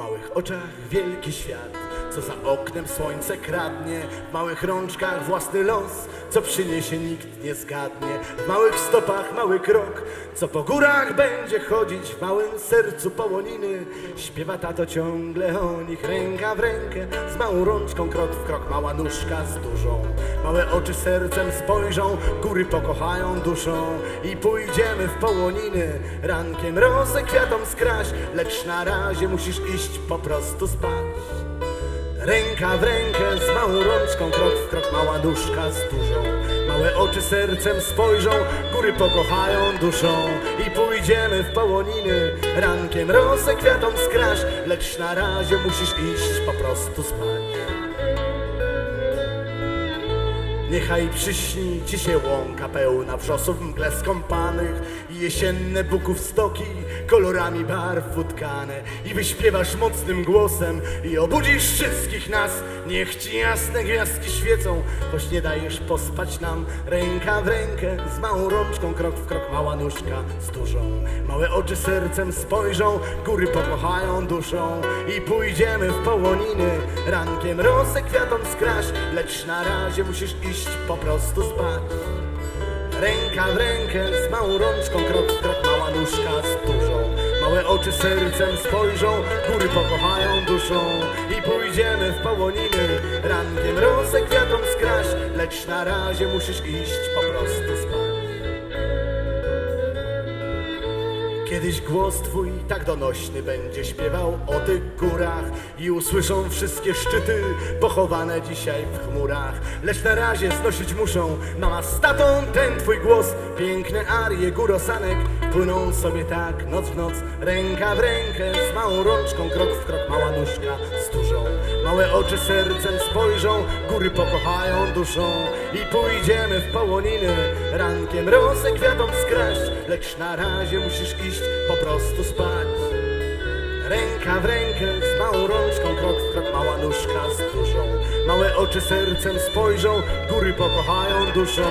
małych oczach wielki świat, co za oknem słońce kradnie, w małych rączkach własny los, co przyniesie nikt nie zgadnie, w małych stopach mały krok, co po górach będzie chodzić, w małym sercu połoniny, śpiewa tato ciągle o nich, ręka w rękę, z małą rączką krok w krok, mała nóżka z dużą, małe oczy sercem spojrzą, góry pokochają duszą. I pójdziemy w połoniny, rankiem rosę kwiatom skraś, lecz na razie musisz iść po prostu spać. Ręka w rękę z małą rączką, krok w krok, mała nóżka z dużą. Małe oczy sercem spojrzą, góry pokochają duszą i pójdziemy w połoniny. Rankiem rosę kwiatom skraś, lecz na razie musisz iść po prostu spać. Niechaj przyśni ci się łąka pełna wrzosów mgle skąpanych i jesienne buków stoki kolorami barw utkane. I wyśpiewasz mocnym głosem i obudzisz wszystkich nas. Niech ci jasne gwiazdki świecą choć nie dajesz pospać nam. Ręka w rękę z małą rączką krok w krok mała nóżka z dużą. Małe oczy sercem spojrzą góry pokochają duszą. I pójdziemy w połoniny rankiem rosę kwiatom skraś lecz na razie musisz iść po prostu spać Ręka w rękę z małą rączką, krok w krok, mała nóżka z dużą. Małe oczy sercem spojrzą, góry pokochają duszą i pójdziemy w połoniny. Rankiem rosę kwiatom skraś, lecz na razie musisz iść po prostu spać. Kiedyś głos twój tak donośny będzie śpiewał o tych górach i usłyszą wszystkie szczyty pochowane dzisiaj w chmurach. Lecz na razie znosić muszą mama z tatą ten twój głos. Piękne arie górosanek płyną sobie tak noc w noc, ręka w rękę z małą rączką, krok w krok, mała nóżka z dużą. Małe oczy sercem spojrzą, góry pokochają duszą i pójdziemy w połoniny. Rankiem rosę kwiatom skraść, lecz na razie musisz iść po prostu spać. Ręka w rękę z małą rączką, krok w krok, mała nóżka z dużą. Małe oczy sercem spojrzą, góry pokochają duszą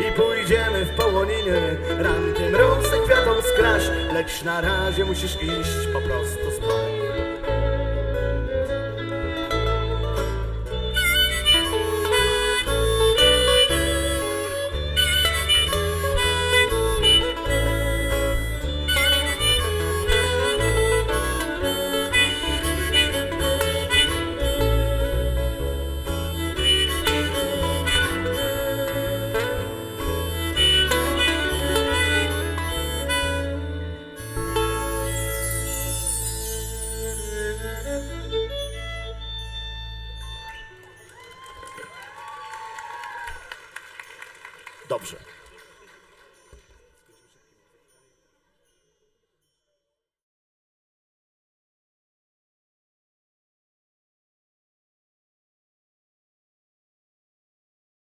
i pójdziemy w połoniny. Rankiem rosę kwiatom skraść, lecz na razie musisz iść po prostu spać. Dobrze.